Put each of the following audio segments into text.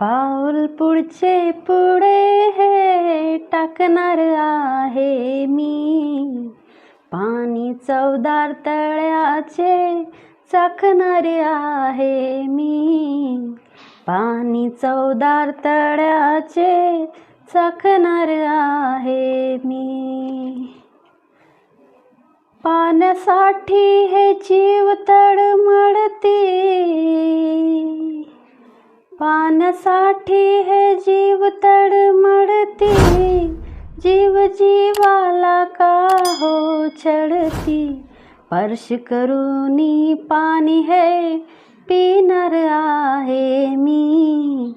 पाऊल पुढचे पुढे हे टाकणार आहे मी. पाणी चवदार तळ्याचे चाखणार आहे मी. पाणी चवदार तळ्याचे चाखणार आहे मी. पाण्यासाठी हे जीव तडमडते पानसाठी हे जीव तडमडते जीव जीवाला का हो चढती स्पर्श करूनी पाणी हे पिणार आहे मी.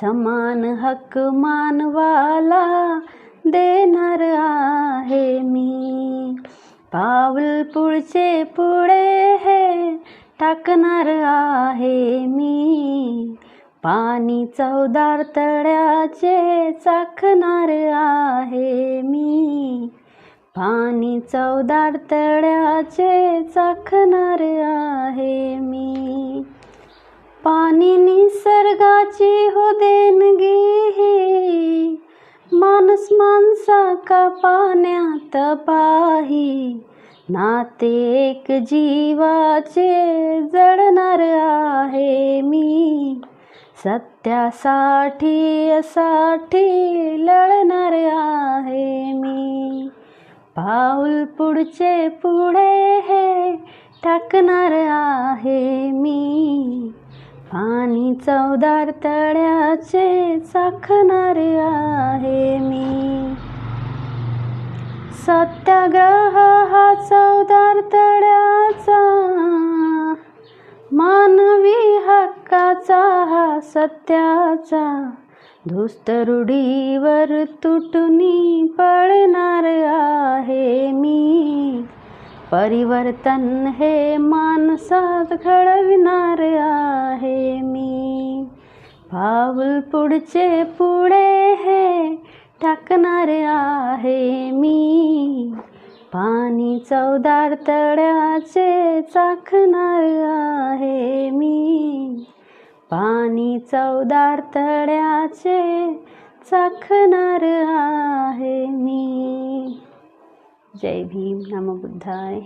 समान हक्क मानवाला देणार आहे मी. पाऊल पुढचे पुढे हे टाकणार आहे मी. पाणी चवदार तळ्याचे चाखणार आहे मी. पाणी चवदार तळ्याचे चाखणार आहे मी. पाणी निसर्गाची हो देणगी ही. माणूस माणसा का पाण्यात पाही. नाते एक जीवाचे जडणार आहे मी. सत्यासाठी साठी लढणार आहे मी. पाऊल पुढचे पुढे हे टाकणार आहे मी. पाणी चवदार तळ्याचे चाखणार आहे मी. सत्याग्रह हा चवदार तळ्या सत्याचा हा सत्याचा. दुस्त रूढीवर तुटुनी पळणार आहे मी. परिवर्तन हे माणसात घडविणार आहे मी. पाऊल पुढचे पुढे हे टाकणार आहे मी. पाणी चवदार तळ्याचे चाखणार आहे मी. पाणी चवदार तळ्याचे चाखणार आहे मी. जय भीम नम बुद्धाय.